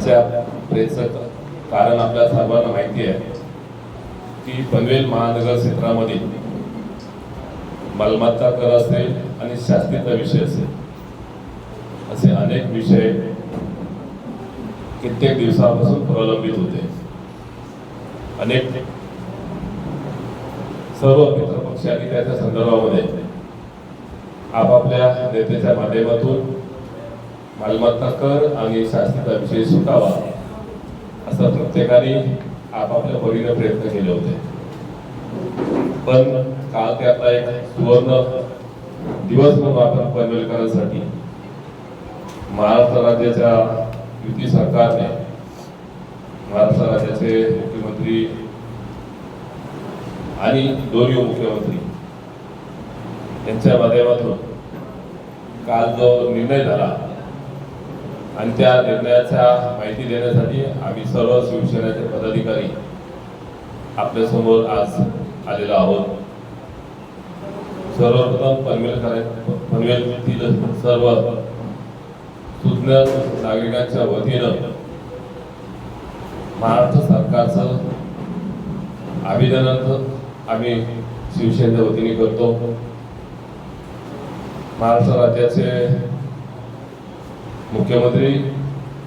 आजच्या प्रेसचं कारण आपल्या सर्वांना माहिती आहे की पनवेल महानगर क्षेत्रामध्ये मालमत्ता कर असेल आणि शास्त्रीचा विषय असेल असे अनेक विषय कित्येक दिवसापासून प्रलंबित होते. अनेक सर्व मित्रपक्षांनी त्याच्या संदर्भामध्ये आपापल्या नेत्याच्या माध्यमातून मालमत्ता कर आणि शास्तीचा विषय शिकावा असा प्रत्येकाने आपापल्या परीने प्रयत्न केले होते. पण काल त्यातला एक सुवर्ण दिवस म्हणून आपण पनवेलकरांसाठी महाराष्ट्र राज्याच्या युती सरकारने महाराष्ट्र राज्याचे मुख्यमंत्री आणि दोन्ही मुख्यमंत्री यांच्या माध्यमातून काल जो निर्णय झाला आणि त्या निर्णयाच्या माहिती देण्यासाठी आम्ही सर्व शिवसेनेचे पदाधिकारी आपल्यासमोर आज आलेलो आहोत. सर्वप्रथम पनवेल पनवेलतील सर्व सुज्ञ नागरिकांच्या वतीनं महाराष्ट्र सरकारचं अभिनंदन आम्ही शिवसेनेच्या वतीने करतो. महाराष्ट्र राज्याचे मुख्यमंत्री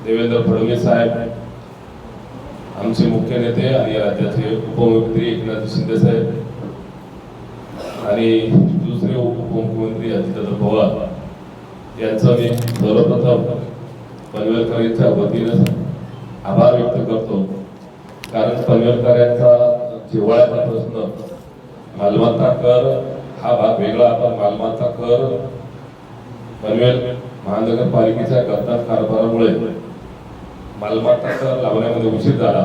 देवेंद्र फडणवीस साहेब आमचे मुख्य नेते आणि राज्याचे उपमुख्यमंत्री एकनाथ शिंदे साहेब आणि दुसरे उपमुख्यमंत्री अजितदादा पवार यांचं मी सर्वप्रथम पनवेलकरांच्या वतीनं आभार व्यक्त करतो. कारण पनवेलकरांचा जिव्हाळ्याचा प्रश्न मालमत्ता कर हा भाग वेगळा आपण मालमत्ता कर पनवेल महानगरपालिकेच्या गद्दार कारभारामुळे मालमत्ता कर लावण्यामध्ये उशीर झाला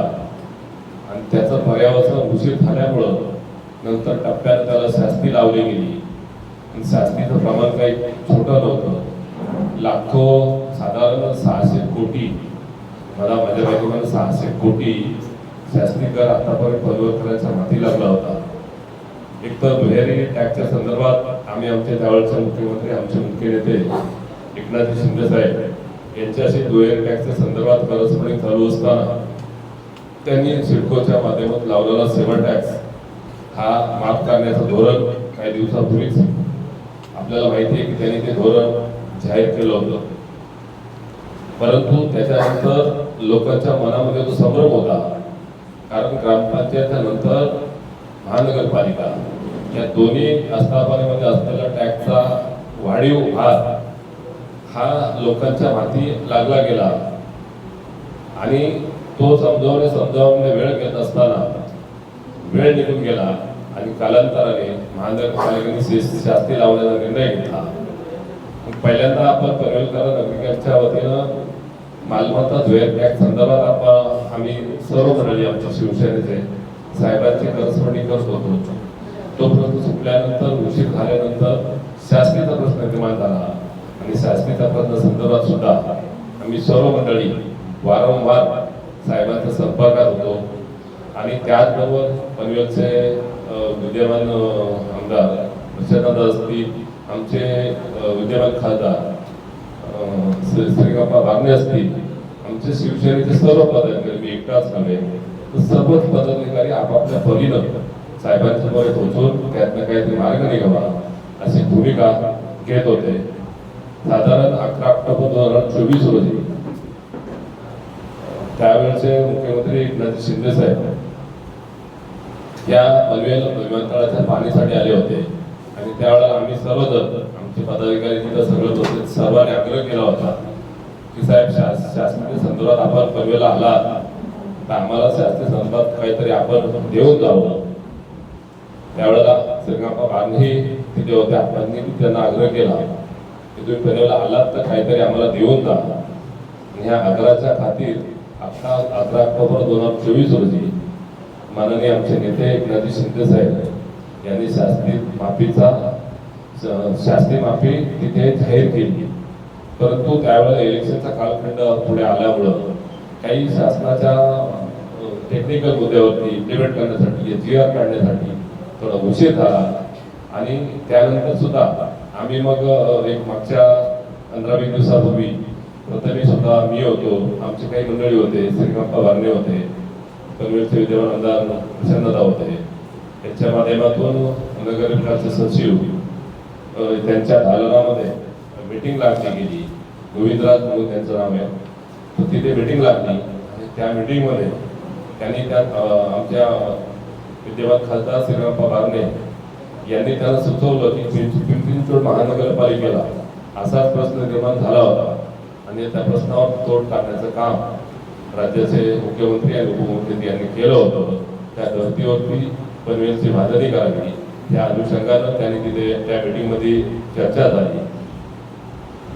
आणि त्याचा पर्यावरण उशीर झाल्यामुळं नंतर टप्प्यात त्याला शास्ती लावली गेली. आणि शास्तीचं प्रमाण काही छोटं नव्हतं. लाखो साधारण सहाशे कोटी मला माझ्या माहितीमध्ये सहाशे कोटी शास्त्री कर आतापर्यंत परिवर्तनाच्या माती लागला होता. एक तर दुहेरी टॅक्सच्या संदर्भात आम्ही आमच्या त्यावेळचे मुख्यमंत्री आमचे मुख्य नेते एकनाथ शिंदे साहेब यांच्याशी दुहेरी टॅक्सच्या संदर्भात करस्पणी चालू असताना त्यांनी सिडकोच्या माध्यमात लावलेला सेवन टॅक्स हा माफ करण्याचं धोरण काही दिवसापूर्वीच आपल्याला माहिती आहे की त्यांनी ते धोरण जाहीर केलं होतं. परंतु त्याच्यानंतर लोकांच्या मनामध्ये तो संभ्रम होता. कारण ग्रामपंचायतीनंतर महानगरपालिका. या दोन्ही आस्थापनेमध्ये असलेला टॅक्सचा वाढीव भार हा लोकांच्या माती लागला गेला. आणि तो समजावणे समजावणे वेळ घेत असताना वेळ निघून गेला आणि कालांतराने महानगरपालिकेने शि- शास्ती लावण्याचा निर्णय घेतला. पहिल्यांदा आपण पनवेलकर नागरिकांच्या वतीनं मालमत्ता दुहेर टॅक्स संदर्भात आपण आम्ही सर्व मंडळी आमच्या शिवसेनेचे साहेबांची करसपणी होत होतो तो प्रश्न सुटल्यानंतर उशीर झाल्यानंतर शासनेचा प्रश्न निर्माण झाला. आणि शास्त्रीच्या प्रश्न संदर्भात सुद्धा आम्ही सर्व मंडळी वारंवार साहेबांच्या संपर्कात होतो. आणि त्याचबरोबर पनवेलचे विद्यमान आमदार प्रशांत असतील आमचे विद्यमान खासदार श्री- श्रीकांत बागणे असतील आमचे शिवसेनेचे सर्व पदाधिकारी मी एकटाच नव्हे. सर्वच पदाधिकारी आपापल्या परीनं साहेबांच्या मध्ये पोहोचून त्यातनं काहीतरी मार्ग निघावा अशी भूमिका घेत होते. साधारण अकरा ऑक्टोबर दोन हजार चोवीस रोजी. त्यावेळेचे मुख्यमंत्री एकनाथ शिंदे साहेब या पनवेल विमानतळाच्या पाणीसाठी आले होते. आणि त्यावेळेला आम्ही सर्वजण आमचे पदाधिकारी तिथं सगळं बसले सर्वांनी आग्रह केला होता की साहेब शास शासनाच्या संदर्भात आपण पनवेला आला तर आम्हाला शासकीय संदर्भात काहीतरी आपण देऊन जावं त्यावेळेला श्रीकांत बांधे तिथे होते. आपण त्यांना आग्रह केला. की तुम्ही पनवेला आलात तर काहीतरी आम्हाला देऊन जा. ह्या आग्रहाच्या खातीर आता अकरा ऑक्टोबर दोन हजार चोवीस रोजी माननीय आमचे नेते एकनाथजी शिंदे साहेब यांनी शास्त्री माफीचा श- शास्त्री माफी तिथे जाहीर केली. परंतु त्यावेळेला इलेक्शनचा कालखंड पुढे आल्यामुळं काही शासनाच्या टेक्निकल मुद्द्यावरती इम्प्लिमेंट करण्यासाठी जी आर काढण्यासाठी थोडा उशीर झाला. आणि त्यानंतर सुद्धा आम्ही मग एक मागच्या पंधरा वीस दिवसापूर्वी प्रथमी सुद्धा मी होतो. आमचे काही मंडळी होते श्रीकांत वारणे होते. पनवेलचे विद्यमान आमदार प्रसन्नदा होते. यांच्या माध्यमातून नगर विकासचे सचिव त्यांच्या दालनामध्ये मीटिंग लागली गेली. गोविंदराज म्हणून त्यांचं नाव आहे. तर तिथे मीटिंग लागली. आणि त्या मीटिंगमध्ये त्यांनी त्या आमच्या विद्यमान खासदार श्रीरामप्पा बारणे यांनी त्यांना सुचवलं की पिं- पिंपरी महानगरपालिकेला असाच प्रश्न निर्माण झाला होता आणि त्या प्रश्नावर तोड काढण्याचं काम राज्याचे मुख्यमंत्री आणि उपमुख्यमंत्री यांनी केलं होतं. त्या धर्तीवरती पनवेलची भाजणी करावी. त्या अनुषंगानं त्यांनी तिथे त्या मीटिंगमध्ये चर्चा झाली.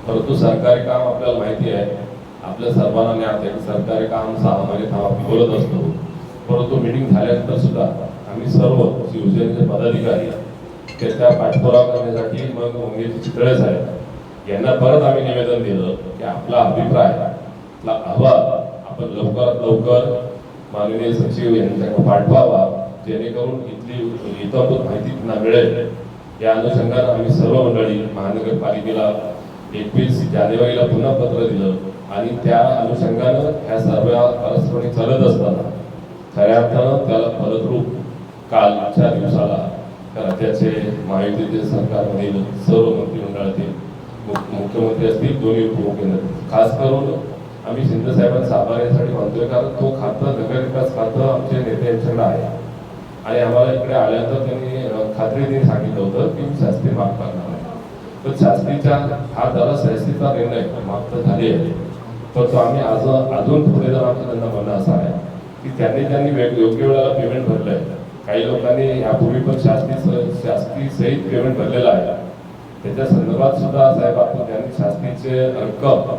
परंतु सरकारी काम आपल्याला माहिती आहे. आपल्या सर्वांना ज्ञात आहे की सरकारी काम सहा महिने थांबा बोलत असतो. परंतु मीटिंग झाल्यानंतर सुद्धा आम्ही सर्व शिवसेनेचे पदाधिकारी त्याचा पाठपुरावा करण्यासाठी मग मंगेश चितळे साहेब यांना परत आम्ही निवेदन दिलं की आपला अभिप्राय आपला अहवाल आपण लवकरात लवकर माननीय सचिव यांच्याकडे पाठवावा जेणेकरून इथली इतरभूत माहिती त्यांना मिळेल. या अनुषंगानं आम्ही सर्व मंडळी महानगरपालिकेला एकवीस जानेवारीला पुन्हा पत्र दिलं आणि त्या अनुषंगानं ह्या सर्व परस्परणी चालत असताना खऱ्या अर्थानं त्याला फलद्रूप कालच्या दिवसाला राज्याचे महायुतीचे सरकारमधील सर्व मंत्रिमंडळातील मुख्यमंत्री असतील दोन्ही उपमुख्यमंत्री खास करून आम्ही शिंदे साहेबांचा आभार यासाठी कारण तो खातं नगरविकास खातं आमचे नेते यांच्याकडे आहे. आणि आम्हाला इकडे आल्यानंतर त्यांनी खात्री खात्रीने सांगितलं होतं की शास्त्री माफ करणार आहे. तर शास्त्रीच्या हा जरा शास्त्रीचा निर्णय माफ तर झाली आहे. परंतु आम्ही आज अजून पुढे जाऊन आमचं त्यांना म्हणणं असं आहे. की त्यांनी त्यांनी वेग- योग्य वेळेला पेमेंट भरलंय. काही लोकांनी यापूर्वी पण शास्त्री स- शास्त्री सहित पेमेंट भरलेलं आहे. त्याच्या संदर्भात सुद्धा साहेब आपण त्यांनी शास्त्रीचे रक्कम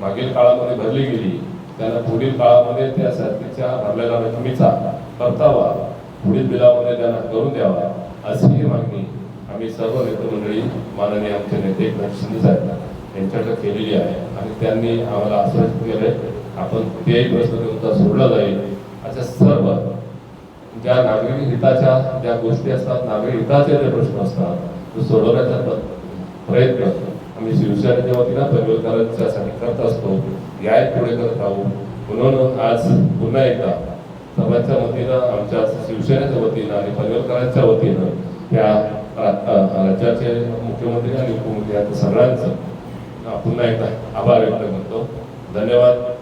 मागील काळामध्ये भरली गेली त्यांना पुढील काळामध्ये त्या शास्त्रीच्या भरलेल्या रकमेचा परतावा पुढील बिलामध्ये त्यांना करून द्यावा अशी ही मागणी आम्ही सर्व नेते मंडळी माननीय आमचे नेते एकनाथ शिंदे साहेब यांच्याकडे केलेली आहे. आणि त्यांनी आम्हाला आश्वासित केलंय आपण तेही प्रश्न तुमचा सोडला जाईल. अशा सर्व ज्या नागरिक हिताच्या ज्या गोष्टी असतात नागरिक हिताचे जे प्रश्न असतात ते सोडवण्याचा प्रयत्न आम्ही शिवसेनेच्या वतीनं पनवेलकरांच्यासाठी करत असतो. या पुढे करत राहू म्हणून आज पुन्हा एकदा सर्वांच्या वतीनं आमच्या शिवसेनेच्या वतीनं आणि पनवेलकरांच्या वतीनं या राज्याचे मुख्यमंत्री आणि उपमुख्यमंत्री सगळ्यांचं पुन्हा एकदा आभार व्यक्त करतो. धन्यवाद.